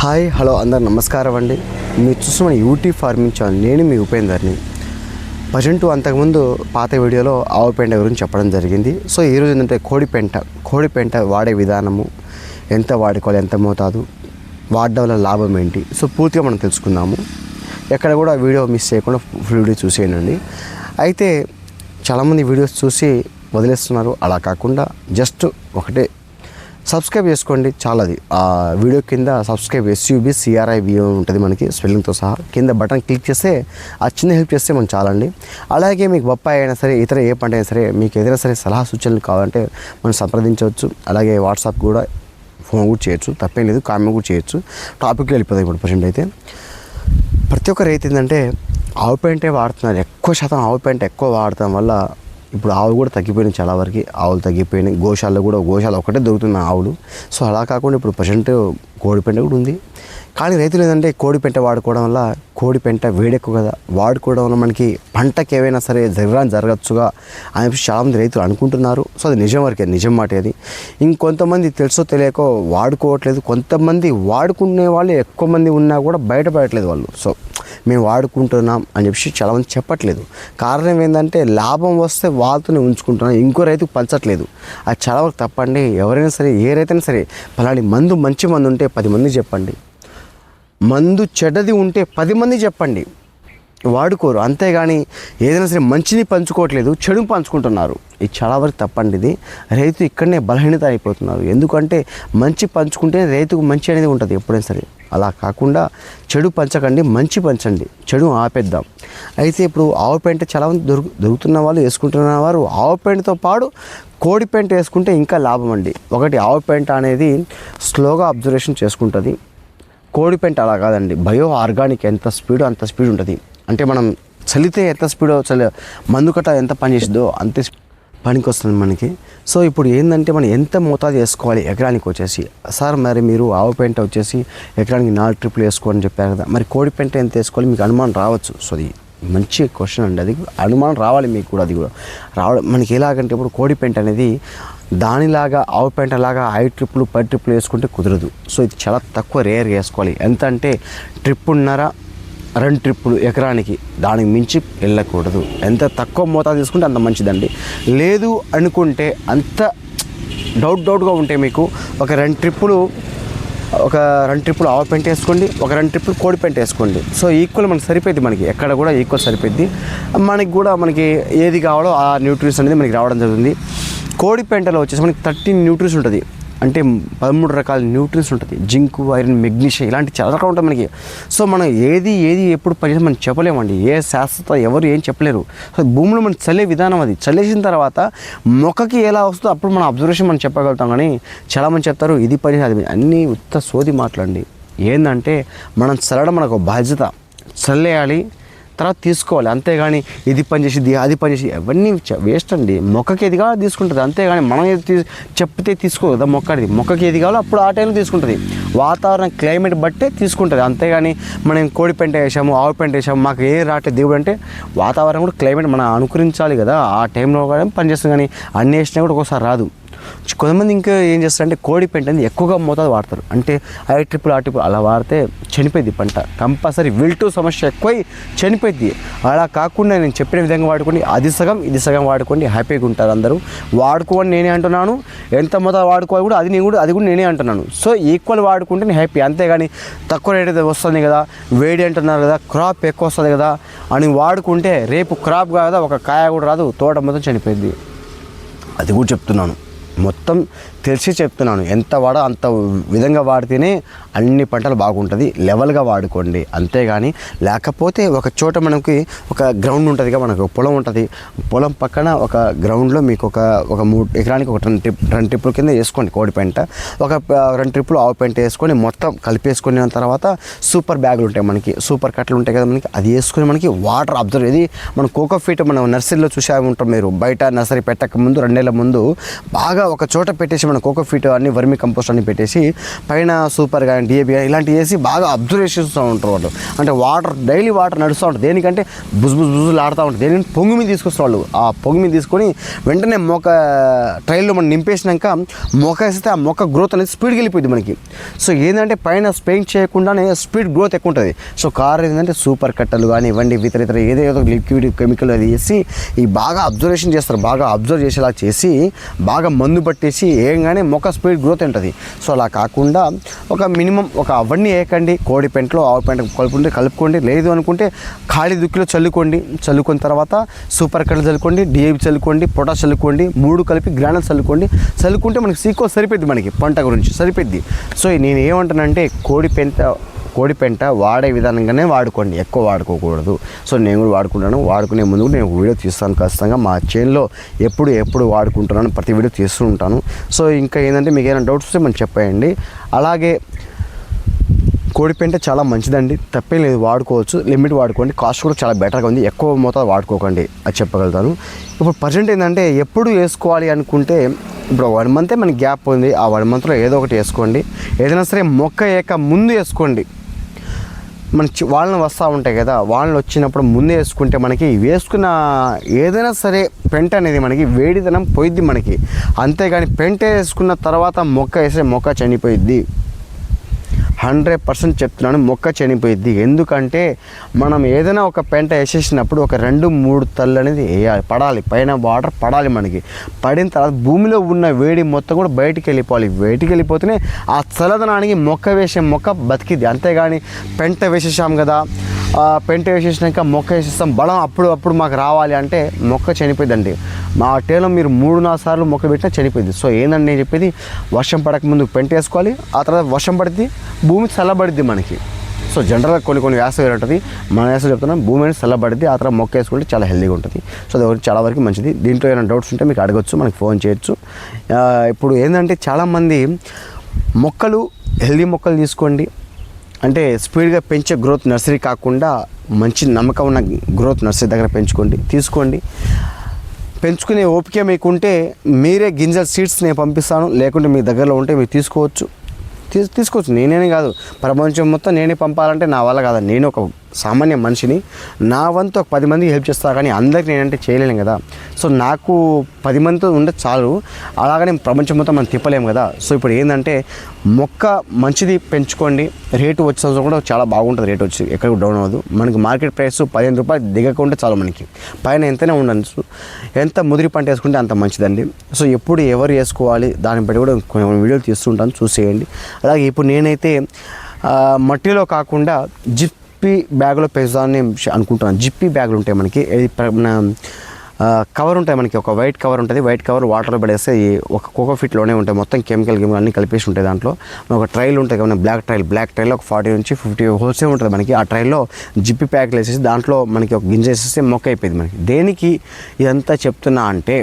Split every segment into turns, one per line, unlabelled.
Hi hello అందరు నమస్కారం అండి మీరు చూస్తున్న యూటీ ఫార్మింగ్ ఛానల్. నేను మీ ఉపేందర్ని. ప్రజెంట్ అంతకుముందు పాత వీడియోలో ఆవు పెంట గురించి చెప్పడం జరిగింది. సో ఈరోజు ఏంటంటే కోడి పెంట. కోడి పెంట వాడే విధానము ఎంత వాడుకోవాలి ఎంత మోతాదు వాడడం వల్ల లాభం ఏంటి? సో పూర్తిగా మనం తెలుసుకుందాము. ఎక్కడ కూడా వీడియో మిస్ చేయకుండా ఫుల్ వీడియో చూసేయండి. అయితే చాలామంది వీడియోస్ చూసి వదిలేస్తున్నారు. అలా కాకుండా జస్ట్ ఒకటే సబ్స్క్రైబ్ చేసుకోండి. చాలాది. ఆ వీడియో కింద సబ్స్క్రైబ్ ఎస్యూబి సిఆర్ఐ వ్యూ ఉంటుంది మనకి స్పెల్లింగ్తో సహా. కింద బటన్ క్లిక్ చేస్తే ఆ చిన్న హెల్ప్ చేస్తే మనం చాలండి. అలాగే మీకు బొప్పాయి అయినా సరే ఇతర ఏ పంట అయినా సరే మీకు ఏదైనా సరే సలహా సూచనలు కావాలంటే మనం సంప్రదించవచ్చు. అలాగే వాట్సాప్ కూడా ఫోన్ కూడా చేయొచ్చు. తప్పేం లేదు కామెంట్ కూడా చేయొచ్చు. టాపిక్లో వెళ్ళిపోతాయి ఇప్పుడు ప్రజెంట్ అయితే. ప్రతి ఒక్క రైతు ఏంటంటే ఆవు పెయింటే వాడుతున్నారు. ఎక్కువ శాతం ఆవు పెయింట్ ఎక్కువ వాడటం వల్ల ఇప్పుడు ఆవులు కూడా తగ్గిపోయినాయి చాలా వరకు. ఆవులు తగ్గిపోయినాయి. గోశాలలో కూడా గోశాల ఒకటే దొరుకుతుంది ఆవులు. సో అలా కాకుండా ఇప్పుడు ప్రజెంట్ కోడిపెండ కూడా ఉంది. కానీ రైతులు ఏంటంటే కోడి పెంట వాడుకోవడం వల్ల కోడి పెంట వేడెక్కువ కదా. వాడుకోవడం వల్ల మనకి పంటకి ఏవైనా సరే జరగడం జరగచ్చుగా అని చెప్పి చాలామంది రైతులు అనుకుంటున్నారు. సో అది నిజం వరకే నిజం మాట అది. ఇంకొంతమంది తెలుసో తెలియకో వాడుకోవట్లేదు. కొంతమంది వాడుకునే వాళ్ళు ఎక్కువ మంది ఉన్నా కూడా బయటపడట్లేదు వాళ్ళు. సో మేము వాడుకుంటున్నాం అని చెప్పి చాలామంది చెప్పట్లేదు. కారణం ఏంటంటే లాభం వస్తే వాళ్ళతోనే ఉంచుకుంటున్నాం. ఇంకో రైతుకు పంచట్లేదు. అది చాలా వరకు తప్పండి. ఎవరైనా సరే ఏ రైతైనా సరే పలాని మందు మంచి మందు ఉంటే పది మంది చెప్పండి. మందు చెడ్డది ఉంటే పది మంది చెప్పండి. వాడుకోరు. అంతేగాని ఏదైనా సరే మంచిని పంచుకోవట్లేదు చెడు పంచుకుంటున్నారు. ఇది చాలా వరకు తప్పండి ఇది. రైతు ఇక్కడనే బలహీనత అయిపోతున్నారు ఎందుకంటే మంచి పంచుకుంటే రైతుకు మంచి అనేది ఉంటుంది ఎప్పుడైనా సరే. అలా కాకుండా చెడు పంచకండి మంచి పంచండి. చెడు ఆపేద్దాం. అయితే ఇప్పుడు ఆవు పెంట చాలా దొరుకు దొరుకుతున్న వాళ్ళు వేసుకుంటున్న వారు ఆవు పెంటతో పాటు కోడి పెంట వేసుకుంటే ఇంకా లాభం అండి ఒకటి ఆవు పెంట అనేది స్లోగా అబ్జర్వేషన్ చేసుకుంటుంది. కోడి పెంట అలా కాదండి. బయో ఆర్గానిక్ ఎంత స్పీడ్ అంత స్పీడ్ ఉంటుంది. అంటే మనం చలితే ఎంత స్పీడ్ చలి మందు కట్ట ఎంత పని చేస్తుందో అంతే పనికి వస్తుంది మనకి. సో ఇప్పుడు ఏంటంటే మనం ఎంత మోతాదు వేసుకోవాలి ఎకరానికి వచ్చేసి. సార్ మరి మీరు ఆవు పెంట వచ్చేసి ఎకరానికి నాలుగు ట్రిప్లు వేసుకోవాలని చెప్పారు కదా. మరి కోడి పెంట ఎంత వేసుకోవాలి మీకు అనుమానం రావచ్చు. సో అది మంచి క్వశ్చన్ అండి. అది అనుమానం రావాలి మీకు కూడా అది కూడా. రావడం మనకి ఎలాగంటే ఇప్పుడు కోడి పెంట అనేది దానిలాగా ఆవు పెంటలాగా హై ట్రిప్లు పై ట్రిప్లు వేసుకుంటే కుదరదు. సో ఇది చాలా తక్కువ రేర్ వేసుకోవాలి. ఎంత అంటే ట్రిప్పున్నర రెండు ట్రిప్పులు ఎకరానికి దానికి మించి వెళ్ళకూడదు. ఎంత తక్కువ మోతాదు తీసుకుంటే అంత మంచిదండి. లేదు అనుకుంటే అంత డౌట్ డౌట్గా ఉంటే మీకు ఒక రెండు ట్రిప్పులు ఒక రెండు ట్రిప్పులు ఆవు పెంట వేసుకోండి ఒక రెండు ట్రిప్పులు కోడి పెంట వేసుకోండి. సో ఈక్వల్ మనకి సరిపోద్ది మనకి. ఎక్కడ కూడా ఈక్వల్ సరిపోద్ది. మనకి కూడా మనకి ఏది కావాలో ఆ న్యూట్రిషన్ అనేది మనకి రావడం జరుగుతుంది. కోడి పెంటలో వచ్చేసి మనకి థర్టీన్ న్యూట్రిన్స్ ఉంటుంది. అంటే పదమూడు రకాల న్యూట్రిన్స్ ఉంటుంది. జింకు ఐరన్ మెగ్నీషియం ఇలాంటి చాలా రకాలు ఉంటాయి మనకి. సో మనం ఏది ఏది ఎప్పుడు పని మనం చెప్పలేమండి. ఏ శాస్త్రత ఎవరు ఏం చెప్పలేరు. సో భూమిలో మనం చల్లే విధానం అది. చల్లేసిన తర్వాత మొక్కకి ఎలా వస్తుందో అప్పుడు మన అబ్జర్వేషన్ మనం చెప్పగలుగుతాం. కానీ చాలామంది చెప్తారు ఇది పని అది అన్నీ ఉత్త సోది మాట్లాడండి ఏంటంటే మనం చల్లడం మనకు బాధ్యత. చల్లేయాలి తర్వాత తీసుకోవాలి. అంతేగాని ఇది పని చేసిద్ది అది పని చేసి అవన్నీ వేస్ట్ అండి. మొక్కకి ఏది కావాలో తీసుకుంటుంది. అంతేగాని మనం ఏది చెప్తే తీసుకో కదా మొక్కది మొక్కకి ఏది కావాలో అప్పుడు ఆ టైంలో తీసుకుంటుంది. వాతావరణం క్లైమేట్ బట్టే తీసుకుంటుంది. అంతేగాని మనం కోడి పెంట వేసాము ఆవు పెంట వేసాము మాకు ఏ రాటే దేవుడు అంటే వాతావరణం కూడా క్లైమేట్ మనం అనుకరించాలి కదా. ఆ టైంలో కూడా పనిచేస్తుంది కానీ అన్ని వేసినా కూడా ఒకసారి రాదు. కొంతమంది ఇంకా ఏం చేస్తారంటే కోడి పెంట అనేది ఎక్కువగా మోతాదు వాడతారు. అంటే ఐ ట్రిపుల్ ఆ ట్రిపుల్ అలా వాడితే చనిపోయింది పంట. కంపల్సరీ విల్టు సమస్య ఎక్కువై చనిపోయింది అలా కాకుండా నేను చెప్పిన విధంగా వాడుకోండి. అది సగం ఇది సగం వాడుకోండి. హ్యాపీగా ఉంటారు అందరూ. వాడుకోని నేనే అంటున్నాను. ఎంత మోతాదు వాడుకోవాలి కూడా అది నేను కూడా అది కూడా నేనే అంటున్నాను. సో ఈక్వల్ వాడుకుంటే నేను హ్యాపీ. అంతేగాని తక్కువ రేట్ వస్తుంది కదా. వేడి అంటున్నారు కదా. క్రాప్ ఎక్కువ వస్తుంది కదా అని వాడుకుంటే రేపు క్రాప్ కాదా ఒక కాయ కూడా రాదు. తోట మొత్తం చనిపోయింది అది కూడా చెప్తున్నాను. మొత్తం తెలిసి చెప్తున్నాను. ఎంత వాడో అంత విధంగా వాడితేనే అన్ని పంటలు బాగుంటుంది. లెవెల్గా వాడుకోండి. అంతేగాని లేకపోతే ఒక చోట మనకి ఒక గ్రౌండ్ ఉంటుంది కదా మనకు పొలం ఉంటుంది. పొలం పక్కన ఒక గ్రౌండ్లో మీకు ఒక ఒక మూడు ఎకరానికి ఒక రెండు ట్రిప్ రెండు ట్రిప్పుల కింద వేసుకోండి కోడి పెంట. ఒక రెండు ట్రిప్పులు ఆవు పెంట వేసుకొని మొత్తం కలిపేసుకున్న తర్వాత సూపర్ బ్యాగులు ఉంటాయి మనకి. సూపర్ కట్టలు ఉంటాయి కదా మనకి. అది వేసుకొని మనకి వాటర్ అబ్జర్వ్ ఇది మనం కోకో ఫీట్ మనం నర్సరీలో చూసే ఉంటాం మీరు. బయట నర్సరీ పెట్టక ముందు రెండేళ్ళ ముందు బాగా ఒక చోట పెట్టేసి మన కోకో ఫీట్ అన్ని వర్మి కంపోస్ట్ అన్ని పెట్టేసి పైన సూపర్గా కానీ డిఏబి కానీ ఇలాంటివి వేసి బాగా అబ్జర్వ్ చేస్తూ ఉంటారు వాళ్ళు. అంటే వాటర్ డైలీ వాటర్ నడుస్తూ ఉంటుంది దేనికంటే బుజ్ బుజ్ బుజులు ఆడుతూ ఉంటుంది దేని పొంగు మీద తీసుకొస్తారు వాళ్ళు. ఆ పొంగు మీద తీసుకొని వెంటనే మొక్క ట్రైల్లో మనం నింపేసినాక మొక్క వేస్తే ఆ మొక్క గ్రోత్ అనేది స్పీడ్కి వెళ్ళిపోయింది మనకి. సో ఏంటంటే పైన స్పెయిన్ చేయకుండానే స్పీడ్ గ్రోత్ ఎక్కువ ఉంటుంది. సో కార్ ఏంటంటే సూపర్ కట్టలు కానీ ఇవ్వండి ఇతర ఇతర ఏదేదో లిక్విడ్ కెమికల్ అది వేసి ఈ బాగా అబ్జర్వేషన్ చేస్తారు. బాగా అబ్జర్వ్ చేసేలా చేసి బాగా మందు పట్టేసి ఏంగానే మొక్క స్పీడ్ గ్రోత్ ఉంటుంది. సో అలా కాకుండా ఒక మినిమం ఒక అవన్నీ వేయకండి. కోడి పెంటలో ఆవు పెంట కలుపుకుంటే కలుపుకోండి. లేదు అనుకుంటే ఖాళీ దుక్కిలో చల్లుకోండి. చల్లుకున్న తర్వాత సూపర్ కట్ చల్లుకోండి డిఏబి చల్లుకోండి పొటాష్ చల్లుకోండి మూడు కలిపి గ్రానల్ చల్లుకోండి. చల్లుకుంటే మనకి సీకో సరిపోద్ది మనకి పంట గురించి సరిపోద్ది. సో నేను ఏమంటానంటే కోడి పెంట కోడి పెంట వాడే విధానంగానే వాడుకోండి. ఎక్కువ వాడుకోకూడదు. సో నేను కూడా వాడుకుంటాను. వాడుకునే ముందు కూడా నేను వీడియో తీస్తాను ఖచ్చితంగా. మా చైన్లో ఎప్పుడు ఎప్పుడు వాడుకుంటున్నాను ప్రతి వీడియో తీస్తూ ఉంటాను. సో ఇంకా ఏంటంటే మీకు ఏమైనా డౌట్స్ వస్తే మనం చెప్పేయండి. అలాగే కోడి పెంట చాలా మంచిదండి. తప్పే లేదు వాడుకోవచ్చు. లిమిట్ వాడుకోండి. కాస్ట్ కూడా చాలా బెటర్గా ఉంది. ఎక్కువ మోతాదు వాడుకోకండి అది చెప్పగలుగుతాను. ఇప్పుడు ప్రజెంట్ ఏంటంటే ఎప్పుడు వేసుకోవాలి అనుకుంటే ఇప్పుడు వన్ మంతే మనకి గ్యాప్ ఉంది. ఆ వన్ మంత్లో ఏదో ఒకటి వేసుకోండి. ఏదైనా సరే మొక్క వేయక ముందు వేసుకోండి. మన వాళ్ళని వస్తూ ఉంటాయి కదా వాళ్ళని వచ్చినప్పుడు ముందే వేసుకుంటే మనకి వేసుకున్న ఏదైనా సరే పెంట అనేది మనకి వేడిదనం పోయిద్ది మనకి. అంతేగాని పెంట వేసుకున్న తర్వాత మొక్క వేసే మొక్క చనిపోయిద్ది. హండ్రెడ్ పర్సెంట్ చెప్తున్నాను మొక్క చనిపోయిద్ది. ఎందుకంటే మనం ఏదైనా ఒక పెంట వేసేసినప్పుడు ఒక రెండు మూడు తల్లు అనేది వేయాలి పడాలి. పైన వాటర్ పడాలి మనకి. పడిన తర్వాత భూమిలో ఉన్న వేడి మొత్తం కూడా బయటికి వెళ్ళిపోవాలి. బయటికి వెళ్ళిపోతేనే ఆ చల్లదనానికి మొక్క వేసే మొక్క బతికిద్ది. అంతేగాని పెంట వేసేసాం కదా ఆ పెంట వేసేసినాక మొక్క వేసేస్తాం బలం అప్పుడు అప్పుడు మాకు రావాలి అంటే మొక్క చనిపోయిందండి మా టేలో మీరు మూడు నాలుగు సార్లు మొక్క పెట్టినా చనిపోయింది. సో ఏందని నేను చెప్పేది? వర్షం పడక ముందు పెంట వేసుకోవాలి ఆ తర్వాత వర్షం పడిద్ది భూమి చల్లబడిద్ది మనకి. సో జనరల్గా కొన్ని కొన్ని వేసవి ఉంటుంది. మన వేసవి చెప్తున్నాం భూమి అనేది చల్లబడిద్ది ఆ తర్వాత మొక్క వేసుకుంటే చాలా హెల్దీగా ఉంటుంది. సో అది చాలా వరకు మంచిది. దీంట్లో ఏమైనా డౌట్స్ ఉంటే మీకు అడగచ్చు మనకి ఫోన్ చేయొచ్చు. ఇప్పుడు ఏంటంటే చాలామంది మొక్కలు హెల్దీ మొక్కలు తీసుకోండి. అంటే స్పీడ్గా పెంచే గ్రోత్ నర్సరీ కాకుండా మంచి నమ్మకం ఉన్న గ్రోత్ నర్సరీ దగ్గర పెంచుకోండి తీసుకోండి. పెంచుకునే ఓపిక మీకుంటే మీరే గింజల సీడ్స్ నేను పంపిస్తాను. లేకుంటే మీ దగ్గరలో ఉంటే మీరు తీసుకోవచ్చు. తీసుకోవచ్చు. నేనే కాదు. ప్రపంచం మొత్తం నేనే పంపాలంటే నా వల్ల కాదు. నేను ఒక సామాన్య మనిషిని నా వంతు ఒక పది మందికి హెల్ప్ చేస్తా కానీ అందరికి నేనంటే చేయలేను కదా. సో నాకు పది మందితో ఉంటే చాలు. అలాగనే ప్రపంచం మొత్తం మనం తిప్పలేము కదా. సో ఇప్పుడు ఏంటంటే మొక్క మంచిది పెంచుకోండి. రేటు వచ్చే కూడా చాలా బాగుంటుంది రేట్ వచ్చి. ఎక్కడ డౌన్ అవ్వదు. మనకి మార్కెట్ ప్రైస్ పదిహేను రూపాయలు దిగకుంటే చాలు మనకి. పైన ఎంతనే ఉండచ్చు. ఎంత ముదిరి పంట వేసుకుంటే అంత మంచిదండి. సో ఎప్పుడు ఎవరు వేసుకోవాలి దాన్ని బట్టి కూడా కొన్ని వీడియోలు తీస్తుంటాను. చూసేయండి. అలాగే ఇప్పుడు నేనైతే మట్టిలో కాకుండా జిప్ జిప్పీ బ్యాగ్లో పెంచుదామని అనుకుంటున్నాను. జిప్పీ బ్యాగులు ఉంటాయి మనకి. మన కవర్ ఉంటాయి మనకి. ఒక వైట్ కవర్ ఉంటుంది. వైట్ కవర్ వాటర్లో పడేస్తే ఒక కోకో ఫిట్లోనే ఉంటాయి. మొత్తం కెమికల్ కెమికల్ అన్నీ కలిపేసి ఉంటాయి దాంట్లో. ఒక ట్రైల్ ఉంటుంది కదా బ్లాక్ ట్రైల్. బ్లాక్ ట్రైల్ ఒక ఫార్టీ నుంచి ఫిఫ్టీ హోల్సే ఉంటుంది మనకి. ఆ ట్రైల్లో జిప్పి ప్యాక్లు వేసేసి దాంట్లో మనకి ఒక గింజ వేసేస్తే మొక్క అయిపోయింది మనకి. దేనికి ఇదంతా చెప్తున్నా అంటే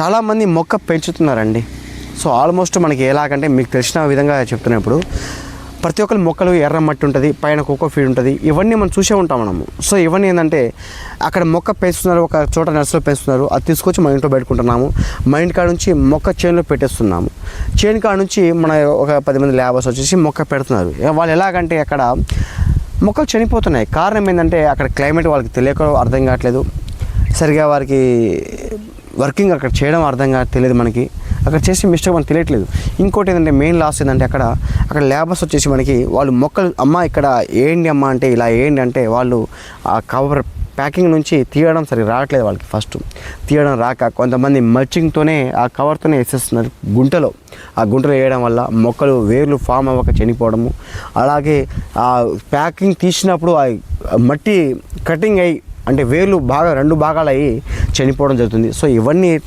చాలామంది మొక్క పెంచుతున్నారండి. సో ఆల్మోస్ట్ మనకి ఎలాగంటే మీకు తెలిసిన విధంగా చెప్తున్నప్పుడు ప్రతి ఒక్కరి మొక్కలు ఎర్ర మట్టి ఉంటుంది పైన కోకో ఫీడ్ ఉంటుంది. ఇవన్నీ మనం చూసే ఉంటాం మనము. సో ఇవన్నీ ఏంటంటే అక్కడ మొక్క పెంచుతున్నారు ఒక చోట నర్సులో పెంచుతున్నారు అది తీసుకొచ్చి మన ఇంట్లో పెట్టుకుంటున్నాము. మా ఇంటి కాడ నుంచి మొక్క చేనులో పెట్టేస్తున్నాము. చేను కాడ నుంచి మన ఒక పది మంది లేబర్స్ వచ్చేసి మొక్క పెడుతున్నారు. వాళ్ళు ఎలాగంటే అక్కడ మొక్కలు చనిపోతున్నాయి. కారణం ఏంటంటే అక్కడ క్లైమేట్ వాళ్ళకి తెలియక అర్థం కావట్లేదు. సరిగా వారికి వర్కింగ్ అక్కడ చేయడం అర్థం కాదు తెలియదు మనకి. అక్కడ చేసే మిస్టేక్ మనకు తెలియట్లేదు. ఇంకోటి ఏంటంటే మెయిన్ లాస్ ఏంటంటే అక్కడ అక్కడ లేబర్స్ వచ్చేసి మనకి వాళ్ళు మొక్కలు అమ్మ ఇక్కడ ఏంటి అమ్మ అంటే ఇలా ఏంటి అంటే వాళ్ళు ఆ కవర్ ప్యాకింగ్ నుంచి తీయడం సరిగ్గా రావట్లేదు వాళ్ళకి ఫస్ట్ తీయడం రాక కొంతమంది మల్చింగ్తోనే ఆ కవర్తోనే వేసేస్తున్నారు గుంటలో. ఆ గుంటలో వేయడం వల్ల మొక్కలు వేర్లు ఫామ్ అవ్వక చనిపోవడము. అలాగే ఆ ప్యాకింగ్ తీసినప్పుడు ఆ మట్టి కటింగ్ అయ్యి అంటే వేర్లు బాగా రెండు భాగాలు అయ్యి చనిపోవడం జరుగుతుంది. సో ఇవన్నీ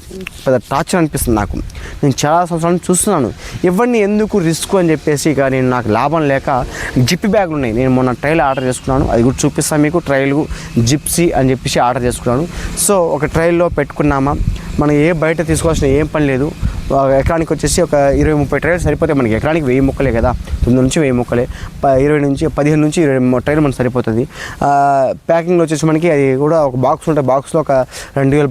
పెద్ద టార్చర్ అనిపిస్తుంది నాకు. నేను చాలా సంవత్సరాలు చూస్తున్నాను. ఇవన్నీ ఎందుకు రిస్క్ అని చెప్పేసి ఇక నేను నాకు లాభం లేక జిప్ బ్యాగులు ఉన్నాయి. నేను మొన్న ట్రైల్ ఆర్డర్ చేసుకున్నాను. అది కూడా చూపిస్తాను మీకు. ట్రైల్ జిప్సీ అని చెప్పేసి ఆర్డర్ చేసుకున్నాను. సో ఒక ట్రైల్లో పెట్టుకున్నామా? మనం ఏ బయట తీసుకోవాల్సిన ఏం పని లేదు. ఎకరానికి వచ్చేసి ఒక ఇరవై ముప్పై ట్రైలు సరిపోతాయి మనకి ఎకరానికి వెయ్యి మొక్కలే కదా. తొమ్మిది నుంచి వెయ్యి మొక్కలే. ఇరవై నుంచి పదిహేను నుంచి ఇరవై మొ- ట్రైలు మనకు సరిపోతుంది. ప్యాకింగ్లో వచ్చేసి మనకి అది కూడా ఒక బాక్స్ ఉంటాయి బాక్స్లో ఒక రెండు వేల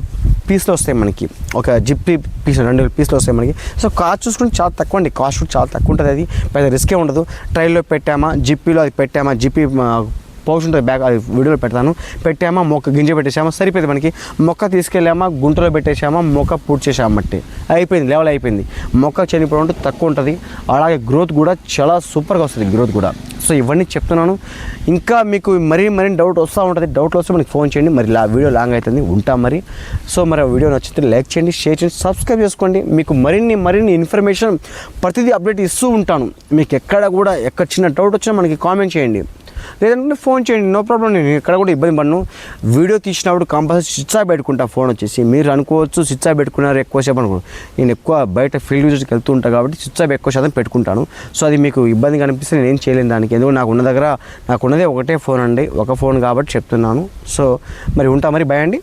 పీస్లు వస్తాయి మనకి. ఒక జిప్పీ పీస్ రెండు వేల పీస్లు వస్తాయి మనకి. సో కాస్ట్ చూసుకుంటే చాలా తక్కువ అండి. కాస్ట్ కూడా చాలా తక్కువ ఉంటుంది అది. పెద్ద రిస్కే ఉండదు. ట్రైల్లో పెట్టామా జిప్పీలో అది పెట్టామా జిప్పీ పౌచ్ ఉంటుంది బ్యాగ్ అది వీడియోలో పెడతాను. పెట్టామా మొక్క గింజ పెట్టేసామా సరిపోయింది మనకి. మొక్క తీసుకెళ్ళామా గుంటలో పెట్టేసామా మొక్క పూర్తి అయిపోయింది లెవెల్ అయిపోయింది. మొక్క చనిపోవడం అంటే తక్కువ ఉంటుంది. అలాగే గ్రోత్ కూడా చాలా సూపర్గా వస్తుంది గ్రోత్ కూడా. సో ఇవన్నీ చెప్తున్నాను. ఇంకా మీకు మరీ మరీ డౌట్ వస్తూ ఉంటుంది డౌట్లు వస్తే మనకి ఫోన్ చేయండి. మరి లా వీడియో లాంగ్ అవుతుంది ఉంటాం మరి. సో మరి ఆ వీడియో నచ్చితే లైక్ చేయండి షేర్ చేయండి సబ్స్క్రైబ్ చేసుకోండి. మీకు మరిన్ని మరిన్ని ఇన్ఫర్మేషన్ ప్రతిదీ అప్డేట్ ఇస్తూ ఉంటాను. మీకు ఎక్కడ కూడా ఎక్కడ చిన్న డౌట్ వచ్చినా మనకి కామెంట్ చేయండి. లేదంటే ఫోన్ చేయండి నో ప్రాబ్లం నేను ఎక్కడ కూడా ఇబ్బంది పడను. వీడియో తీసినప్పుడు కంపల్సరీ స్విచ్ ఆఫ్ పెట్టుకుంటా ఫోన్ వచ్చేసి. మీరు అనుకోవచ్చు స్విచ్ ఆఫ్ పెట్టుకున్నారు ఎక్కువసేపు అనుకో. నేను ఎక్కువ బయట ఫీల్డ్ యూజర్కి వెళ్తూ ఉంటాను కాబట్టి స్విచ్ ఆఫ్ ఎక్కువ శాతం పెట్టుకుంటాను. సో అది మీకు ఇబ్బందిగా అనిపిస్తే నేను ఏం చేయలేను దానికి. ఎందుకంటే నాకు ఉన్న దగ్గర నాకు ఉన్నదే ఒకటే ఫోన్ అండి. ఒక ఫోన్ కాబట్టి చెప్తున్నాను. సో మరి ఉంటా మరి భయండి